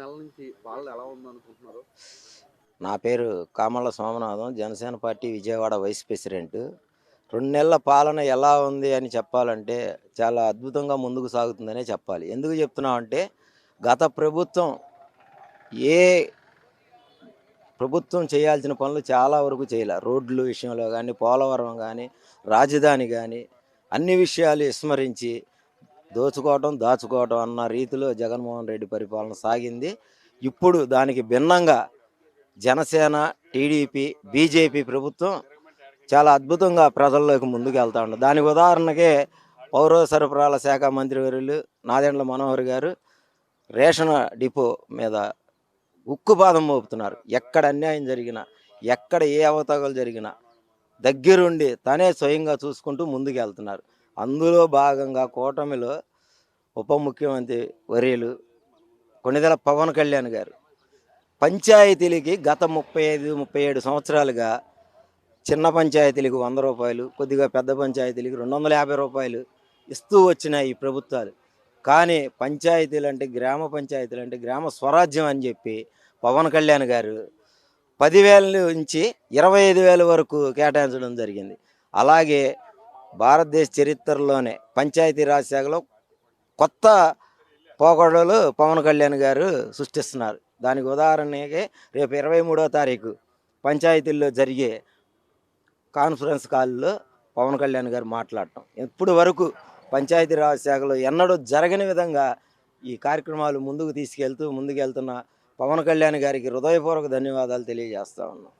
నెలల నుంచి పాలన ఎలా ఉందనుకుంటున్నారు? నా పేరు Kamalla Somanatham. Janasena party Vijayawada vice president. రెండు నెలల పాలన ఎలా ఉంది అని చెప్పాలంటే చాలా అద్భుతంగా ముందుకు సాగుతుందనే చెప్పాలి. ఎందుకు చెప్తున్నామంటే గత ప్రభుత్వం ఏ ప్రభుత్వం చేయాల్సిన పనులు చాలా వరకు చేయలే. రోడ్లు విషయంలో కానీ పోలవరం కానీ రాజధాని కానీ అన్ని విషయాలు విస్మరించి దోచుకోవటం దాచుకోవటం అన్న రీతిలో జగన్మోహన్ రెడ్డి పరిపాలన సాగింది. ఇప్పుడు దానికి భిన్నంగా జనసేన టీడీపీ బీజేపీ ప్రభుత్వం చాలా అద్భుతంగా ప్రజల్లోకి ముందుకు వెళ్తా ఉన్నారు దానికి ఉదాహరణకే పౌర సరఫరాల శాఖ మంత్రివర్యులు నాదెండ్ల మనోహర్ గారు రేషన్ డిపో మీద ఉక్కుపాదం మోపుతున్నారు. ఎక్కడ అన్యాయం జరిగినా ఎక్కడ ఏ అవతగలు జరిగినా దగ్గరుండి తనే స్వయంగా చూసుకుంటూ ముందుకు వెళ్తున్నారు అందులో భాగంగా కూటమిలో ఉప ముఖ్యమంత్రి వర్యులు కొన్నిదల పవన్ కళ్యాణ్ గారు పంచాయతీలకి గత ముప్పై ఐదు ముప్పై ఏడు సంవత్సరాలుగా చిన్న పంచాయతీలకు వంద రూపాయలు కొద్దిగా పెద్ద పంచాయతీలకు రెండు వందల యాభై రూపాయలు ఇస్తూ వచ్చినాయి ఈ ప్రభుత్వాలు. కానీ పంచాయతీలు అంటే గ్రామ పంచాయతీలు అంటే గ్రామ స్వరాజ్యం అని చెప్పి పవన్ కళ్యాణ్ గారు పదివేల నుంచి ఇరవై ఐదు వేల వరకు కేటాయించడం జరిగింది. అలాగే భారతదేశ చరిత్రలోనే పంచాయతీరాజ్ శాఖలో కొత్త పోకడలు పవన్ కళ్యాణ్ గారు సృష్టిస్తున్నారు. దానికి ఉదాహరణకి రేపు ఇరవై మూడో తారీఖు పంచాయతీల్లో జరిగే కాన్ఫరెన్స్ కాల్లో పవన్ కళ్యాణ్ గారు మాట్లాడటం. ఇప్పుడు వరకు పంచాయతీరాజ్ శాఖలో ఎన్నడూ జరగని విధంగా ఈ కార్యక్రమాలు ముందుకు తీసుకెళ్తూ ముందుకెళ్తున్న పవన్ కళ్యాణ్ గారికి హృదయపూర్వక ధన్యవాదాలు తెలియజేస్తా ఉన్నాం.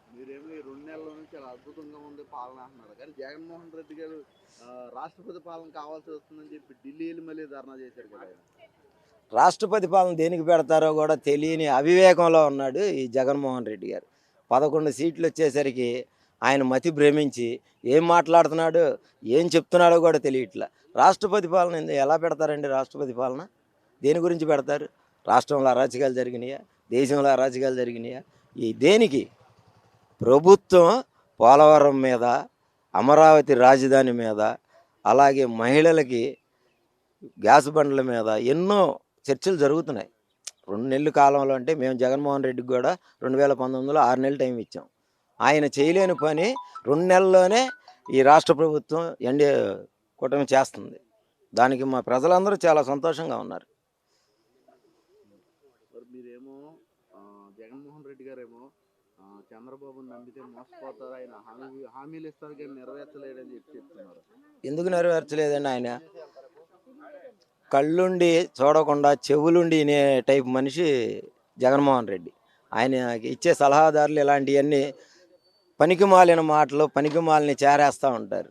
అద్భుతంగా ఉంది పాలన అంటున్నారు. కానీ జగన్మోహన్ రెడ్డి గారు రాష్ట్రపతి పాలన కావాల్సి వస్తుందని చెప్పి ఢిల్లీ వెళ్ళి మళ్ళీ ధర్నా చేశారు కదా రాష్ట్రపతి పాలన దేనికి పెడతారో కూడా తెలియని అవివేకంలో ఉన్నాడు ఈ జగన్మోహన్ రెడ్డి గారు. పదకొండు సీట్లు వచ్చేసరికి ఆయన మతి భ్రమించి ఏం మాట్లాడుతున్నాడు ఏం చెప్తున్నాడో కూడా తెలియట్లా. రాష్ట్రపతి పాలన ఎలా పెడతారండి రాష్ట్రపతి పాలన? దేని గురించి పెడతారు? రాష్ట్రంలో అరాచకాలు జరిగినాయా? దేశంలో అరాచకాలు జరిగినాయా? ఈ దేనికి? ప్రభుత్వం పోలవరం మీద అమరావతి రాజధాని మీద అలాగే మహిళలకి గ్యాస్ బండ్ల మీద ఎన్నో చర్చలు జరుగుతున్నాయి. రెండు నెలల కాలంలో అంటే మేము జగన్మోహన్ రెడ్డికి కూడా రెండు వేల పంతొమ్మిదిలో ఆరు నెలలు టైం ఇచ్చాం. ఆయన చేయలేని పని రెండు నెలల్లోనే ఈ రాష్ట్ర ప్రభుత్వం ఎన్డీ కూటమి చేస్తుంది. దానికి మా ప్రజలందరూ చాలా సంతోషంగా ఉన్నారు. మీరేమో జగన్మోహన్ రెడ్డి గారేమో చంద్రబాబు నమ్మితే మోసపోతారు ఆయన. హామీ హామీలు ఇస్తారు కానీ నెరవేర్చలేడని చెప్పి చెప్తున్నారు. ఎందుకు నెరవేర్చలేదండి ఆయన? కళ్ళుండి చూడకుండా చెవులుండి అనే టైప్ మనిషి జగన్మోహన్ రెడ్డి. ఆయన ఇచ్చే సలహాదారులు ఇలాంటివన్నీ పనికి మాలిన మాటలు పనికి మాలిని చేరేస్తూ ఉంటారు.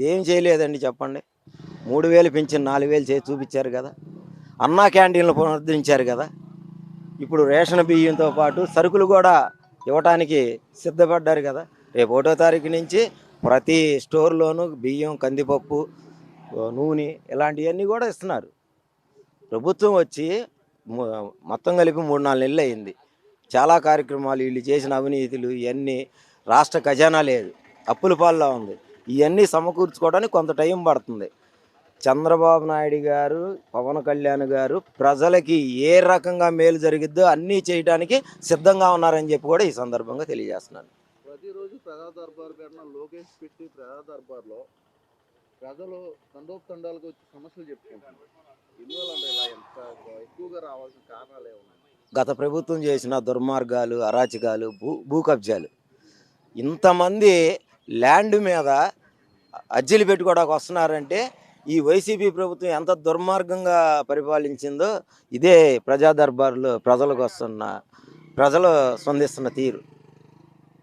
ఏం చేయలేదండి చెప్పండి. మూడు వేలు పెంచి నాలుగు వేలు చేసి చూపించారు కదా. అన్నా క్యాంటీన్లు పునరుద్ధరించారు కదా. ఇప్పుడు రేషన్ బియ్యంతో పాటు సరుకులు కూడా ఇవ్వటానికి సిద్ధపడ్డారు కదా. రేపు ఒకటో తారీఖు నుంచి ప్రతి స్టోర్లోనూ బియ్యం కందిపప్పు నూనె ఇలాంటివన్నీ కూడా ఇస్తున్నారు. ప్రభుత్వం వచ్చి మొత్తం కలిపి మూడు నాలుగు నెలలు అయింది. చాలా కార్యక్రమాలు వీళ్ళు చేసిన అవినీతులు ఇవన్నీ రాష్ట్ర ఖజానా లేదు. అప్పుల పాల్లో ఉంది. ఇవన్నీ సమకూర్చుకోవడానికి కొంత టైం పడుతుంది. చంద్రబాబు నాయుడు గారు పవన్ కళ్యాణ్ గారు ప్రజలకి ఏ రకంగా మేలు జరిగిద్దో అన్నీ చేయడానికి సిద్ధంగా ఉన్నారని చెప్పి కూడా ఈ సందర్భంగా తెలియజేస్తున్నాను. ప్రతిరోజు ప్రజా దర్బార్ పెట్టిన లోకేష్ పెట్టి ప్రజా దర్బార్లో ప్రజలు తండోపు తండాలకు వచ్చి సమస్యలు చెప్పుకుంటున్నారు. ఎక్కువగా రావాల్సిన కారణాలు ఏమున్నాయి? గత ప్రభుత్వం చేసిన దుర్మార్గాలు అరాచకాలు భూ భూ కబ్జాలు. ఇంతమంది ల్యాండ్ మీద అర్జీలు పెట్టుకోవడానికి వస్తున్నారంటే ఈ వైసీపీ ప్రభుత్వం ఎంత దుర్మార్గంగా పరిపాలించిందో ఇదే ప్రజా దర్బారులో ప్రజలకు వస్తున్న ప్రజలు స్పందిస్తున్న తీరు.